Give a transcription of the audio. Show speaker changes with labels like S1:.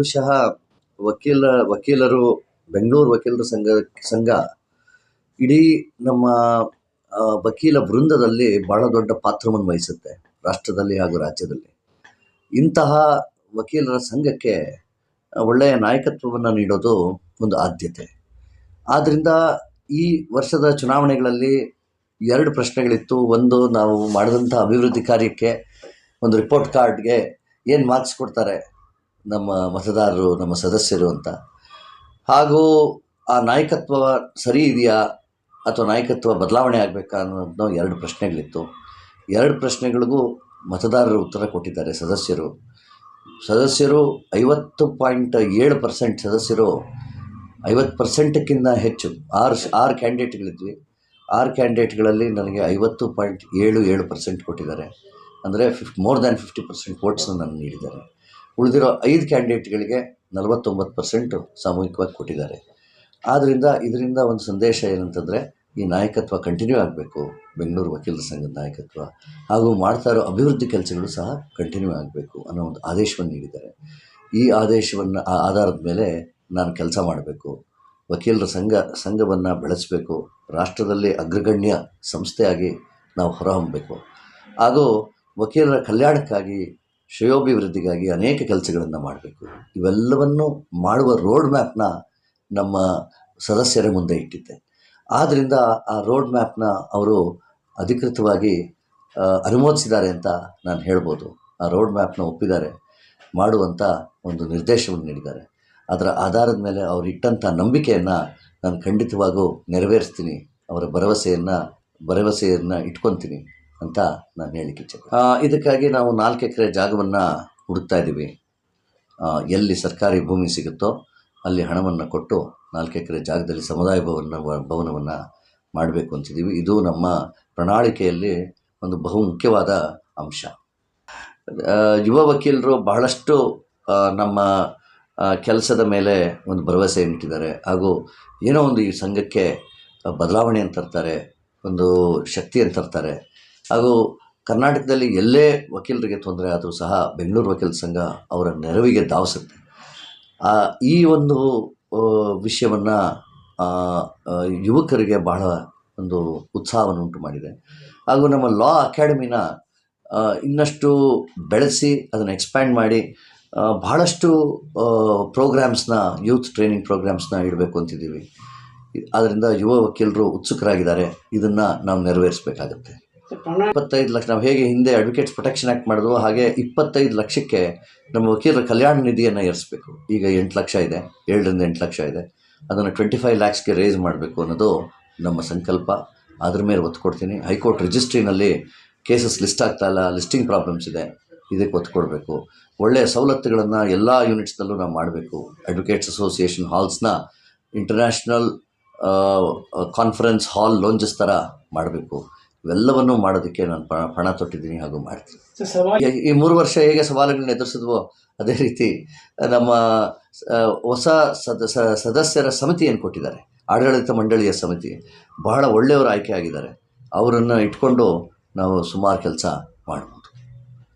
S1: ಬಹುಶಃ ವಕೀಲ, ವಕೀಲರು, ಬೆಂಗಳೂರು ವಕೀಲರ ಸಂಘ ಸಂಘ ಇಡೀ ನಮ್ಮ ವಕೀಲ ಬೃಂದದಲ್ಲಿ ಬಹಳ ದೊಡ್ಡ ಪಾತ್ರವನ್ನು ವಹಿಸುತ್ತೆ, ರಾಷ್ಟ್ರದಲ್ಲಿ ಹಾಗೂ ರಾಜ್ಯದಲ್ಲಿ. ಇಂತಹ ವಕೀಲರ ಸಂಘಕ್ಕೆ ಒಳ್ಳೆಯ ನಾಯಕತ್ವವನ್ನು ನೀಡೋದು ಒಂದು ಆದ್ಯತೆ. ಆದ್ದರಿಂದ ಈ ವರ್ಷದ ಚುನಾವಣೆಗಳಲ್ಲಿ ಎರಡು ಪ್ರಶ್ನೆಗಳಿತ್ತು. ಒಂದು, ನಾವು ಮಾಡಿದಂಥ ಅಭಿವೃದ್ಧಿ ಕಾರ್ಯಕ್ಕೆ ಒಂದು ರಿಪೋರ್ಟ್ ಕಾರ್ಡ್ಗೆ ಏನು ಮಾರ್ಕ್ಸ್ ಕೊಡ್ತಾರೆ? ನಮ್ಮ ಮತದಾರರು, ನಮ್ಮ ಸದಸ್ಯರು ಅಂತ. ಹಾಗೂ ಆ ನಾಯಕತ್ವ ಸರಿ ಇದೆಯಾ ಅಥವಾ ನಾಯಕತ್ವ ಬದಲಾವಣೆ ಆಗಬೇಕಾ ಅನ್ನೋದು ಎರಡು ಪ್ರಶ್ನೆಗಳಿತ್ತು. ಎರಡು ಪ್ರಶ್ನೆಗಳಿಗೂ ಮತದಾರರು ಉತ್ತರ ಕೊಟ್ಟಿದ್ದಾರೆ ಸದಸ್ಯರು. ಸದಸ್ಯರು ಐವತ್ತು ಪಾಯಿಂಟ್ ಏಳು ಪರ್ಸೆಂಟ್, ಸದಸ್ಯರು ಐವತ್ತು ಪರ್ಸೆಂಟಕ್ಕಿಂತ ಹೆಚ್ಚು. ಆರು ಆರು ಕ್ಯಾಂಡಿಡೇಟ್ಗಳಿದ್ವಿ. ಆರು ಕ್ಯಾಂಡಿಡೇಟ್ಗಳಲ್ಲಿ ನನಗೆ ಐವತ್ತು ಪಾಯಿಂಟ್ ಏಳು ಏಳು ಪರ್ಸೆಂಟ್ ಕೊಟ್ಟಿದ್ದಾರೆ. ಅಂದರೆ fifty, more than fifty percent ವೋಟ್ಸನ್ನು ನನಗೆ ನೀಡಿದ್ದಾರೆ ಉಳಿದಿರೋ ಐದು ಕ್ಯಾಂಡಿಡೇಟ್ಗಳಿಗೆ ನಲವತ್ತೊಂಬತ್ತು ಪರ್ಸೆಂಟು ಸಾಮೂಹಿಕವಾಗಿ ಕೊಟ್ಟಿದ್ದಾರೆ. ಆದ್ದರಿಂದ ಇದರಿಂದ ಒಂದು ಸಂದೇಶ ಏನಂತಂದರೆ, ಈ ನಾಯಕತ್ವ ಕಂಟಿನ್ಯೂ ಆಗಬೇಕು. ಬೆಂಗಳೂರು ವಕೀಲರ ಸಂಘದ ನಾಯಕತ್ವ ಹಾಗೂ ಮಾಡ್ತಾ ಇರೋ ಅಭಿವೃದ್ಧಿ ಕೆಲಸಗಳು ಸಹ ಕಂಟಿನ್ಯೂ ಆಗಬೇಕು ಅನ್ನೋ ಒಂದು ಆದೇಶವನ್ನು ನೀಡಿದ್ದಾರೆ. ಈ ಆದೇಶವನ್ನು, ಆ ಆಧಾರದ ಮೇಲೆ ನಾನು ಕೆಲಸ ಮಾಡಬೇಕು. ವಕೀಲರ ಸಂಘ, ಸಂಘವನ್ನು ಬೆಳೆಸಬೇಕು. ರಾಷ್ಟ್ರದಲ್ಲಿ ಅಗ್ರಗಣ್ಯ ಸಂಸ್ಥೆಯಾಗಿ ನಾವು ಹೊರಹೊಮ್ಮಬೇಕು ಹಾಗೂ ವಕೀಲರ ಕಲ್ಯಾಣಕ್ಕಾಗಿ ಶ್ರೇಯೋಭಿವೃದ್ಧಿಗಾಗಿ ಅನೇಕ ಕೆಲಸಗಳನ್ನು ಮಾಡಬೇಕು. ಇವೆಲ್ಲವನ್ನು ಮಾಡುವ ರೋಡ್ ಮ್ಯಾಪ್ನ ನಮ್ಮ ಸದಸ್ಯರ ಮುಂದೆ ಇಟ್ಟಿದ್ದೆ. ಆದ್ದರಿಂದ ಆ ರೋಡ್ ಮ್ಯಾಪ್ನ ಅವರು ಅಧಿಕೃತವಾಗಿ ಅನುಮೋದಿಸಿದ್ದಾರೆ ಅಂತ ನಾನು ಹೇಳ್ಬೋದು. ಆ ರೋಡ್ ಮ್ಯಾಪ್ನ ಒಪ್ಪಿದ್ದಾರೆ ಮಾಡುವಂಥ ಒಂದು ನಿರ್ದೇಶವನ್ನು ನೀಡಿದ್ದಾರೆ. ಅದರ ಆಧಾರದ ಮೇಲೆ ಅವರು ಇಟ್ಟಂಥ ನಂಬಿಕೆಯನ್ನು ನಾನು ಖಂಡಿತವಾಗೂ ನೆರವೇರಿಸ್ತೀನಿ. ಅವರ ಭರವಸೆಯನ್ನು ಭರವಸೆಯನ್ನು ಇಟ್ಕೊತೀನಿ. ಅಂತ ನಾನು ಹೇಳಿಕ್ಕೆ ಇಚ್ಛೆ ಇದಕ್ಕಾಗಿ ನಾವು ನಾಲ್ಕು ಎಕರೆ ಜಾಗವನ್ನು ಹುಡುಕ್ತಾ ಇದ್ದೀವಿ. ಎಲ್ಲಿ ಸರ್ಕಾರಿ ಭೂಮಿ ಸಿಗುತ್ತೋ ಅಲ್ಲಿ ಹಣವನ್ನು ಕೊಟ್ಟು ನಾಲ್ಕು ಎಕರೆ ಜಾಗದಲ್ಲಿ ಸಮುದಾಯ ಭವನ ಭವನವನ್ನು ಮಾಡಬೇಕು ಅಂತಿದ್ದೀವಿ. ಇದು ನಮ್ಮ ಪ್ರಣಾಳಿಕೆಯಲ್ಲಿ ಒಂದು ಬಹು ಮುಖ್ಯವಾದ ಅಂಶ ಯುವ ವಕೀಲರು ಬಹಳಷ್ಟು ನಮ್ಮ ಕೆಲಸದ ಮೇಲೆ ಒಂದು ಭರವಸೆ ಇಟ್ಟಿದ್ದಾರೆ. ಹಾಗೂ ಏನೋ ಒಂದು ಈ ಸಂಘಕ್ಕೆ ಬದಲಾವಣೆ ತರ್ತಾರೆ, ಒಂದು ಶಕ್ತಿಯನ್ನು ತರ್ತಾರೆ. ಹಾಗೂ ಕರ್ನಾಟಕದಲ್ಲಿ ಎಲ್ಲೇ ವಕೀಲರಿಗೆ ತೊಂದರೆ ಆದರೂ ಸಹ ಬೆಂಗಳೂರು ವಕೀಲ ಸಂಘ ಅವರ ನೆರವಿಗೆ ಧಾವಿಸುತ್ತೆ. ಈ ಒಂದು ವಿಷಯವನ್ನು ಯುವಕರಿಗೆ ಬಹಳ ಒಂದು ಉತ್ಸಾಹವನ್ನು ಉಂಟು ಮಾಡಿದೆ. ಹಾಗೂ ನಮ್ಮ ಲಾ ಅಕಾಡೆಮಿನ ಇನ್ನಷ್ಟು ಬೆಳೆಸಿ ಅದನ್ನು ಎಕ್ಸ್ಪ್ಯಾಂಡ್ ಮಾಡಿ ಭಾಳಷ್ಟು ಪ್ರೋಗ್ರಾಮ್ಸ್ನ, ಯೂತ್ ಟ್ರೈನಿಂಗ್ ಪ್ರೋಗ್ರಾಮ್ಸ್ನ ಇಡಬೇಕು ಅಂತಿದ್ದೀವಿ. ಆದ್ದರಿಂದ ಯುವ ವಕೀಲರು ಉತ್ಸುಕರಾಗಿದ್ದಾರೆ. ಇದನ್ನು ನಾವು ನೆರವೇರಿಸಬೇಕಾಗತ್ತೆ. ಇಪ್ಪತ್ತೈದು ಲಕ್ಷ ನಾವು ಹೇಗೆ ಹಿಂದೆ ಅಡ್ವೊಕೇಟ್ಸ್ ಪ್ರೊಟೆಕ್ಷನ್ ಆ್ಯಕ್ಟ್ ಮಾಡಿದ್ರು ಹಾಗೆ ಇಪ್ಪತ್ತೈದು ಲಕ್ಷಕ್ಕೆ ನಮ್ಮ ವಕೀಲರ ಕಲ್ಯಾಣ ನಿಧಿಯನ್ನು ಏರಿಸಬೇಕು. ಈಗ ಎಂಟು ಲಕ್ಷ ಇದೆ, ಏಳರಿಂದ ಎಂಟು ಲಕ್ಷ ಇದೆ. ಅದನ್ನು ಟ್ವೆಂಟಿ ಫೈವ್ ಲ್ಯಾಕ್ಸ್ಗೆ ರೇಸ್ ಮಾಡಬೇಕು ಅನ್ನೋದು ನಮ್ಮ ಸಂಕಲ್ಪ. ಅದ್ರ ಮೇಲೆ ಒತ್ತು ಕೊಡ್ತೀನಿ. ಹೈಕೋರ್ಟ್ ರಿಜಿಸ್ಟ್ರಿನಲ್ಲಿ ಕೇಸಸ್ ಲಿಸ್ಟ್ ಆಗ್ತಾ ಇಲ್ಲ ಲಿಸ್ಟಿಂಗ್ ಪ್ರಾಬ್ಲಮ್ಸ್ ಇದೆ. ಇದಕ್ಕೆ ಒತ್ತು ಕೊಡಬೇಕು. ಒಳ್ಳೆಯ ಸವಲತ್ತುಗಳನ್ನು ಎಲ್ಲ ಯೂನಿಟ್ಸ್ನಲ್ಲೂ ನಾವು ಮಾಡಬೇಕು. ಅಡ್ವೊಕೇಟ್ಸ್ ಅಸೋಸಿಯೇಷನ್ ಹಾಲ್ಸ್ನ ಇಂಟರ್ನ್ಯಾಷನಲ್ ಕಾನ್ಫರೆನ್ಸ್ ಹಾಲ್ ಲೋಂಜಸ್ ಥರ ಮಾಡಬೇಕು. ಇವೆಲ್ಲವನ್ನೂ ಮಾಡೋದಕ್ಕೆ ನಾನು ಪಣ ಪಣ ತೊಟ್ಟಿದ್ದೀನಿ ಹಾಗೂ ಮಾಡ್ತೀನಿ. ಈ- ಮೂರು ವರ್ಷ ಹೇಗೆ ಸವಾಲುಗಳನ್ನ ಎದುರಿಸಿದ್ವೋ ಅದೇ ರೀತಿ ನಮ್ಮ ಹೊಸ ಸದ ಸಮಿತಿ ಸದಸ್ಯರ ಸಮಿತಿಯನ್ನು ಕೊಟ್ಟಿದ್ದಾರೆ. ಆಡಳಿತ ಮಂಡಳಿಯ ಸಮಿತಿ. ಬಹಳ ಒಳ್ಳೆಯವರು ಆಯ್ಕೆ ಆಗಿದ್ದಾರೆ. ಅವರನ್ನು ಇಟ್ಕೊಂಡು ನಾವು ಸುಮಾರು ಕೆಲಸ ಮಾಡ್ಬೋದು.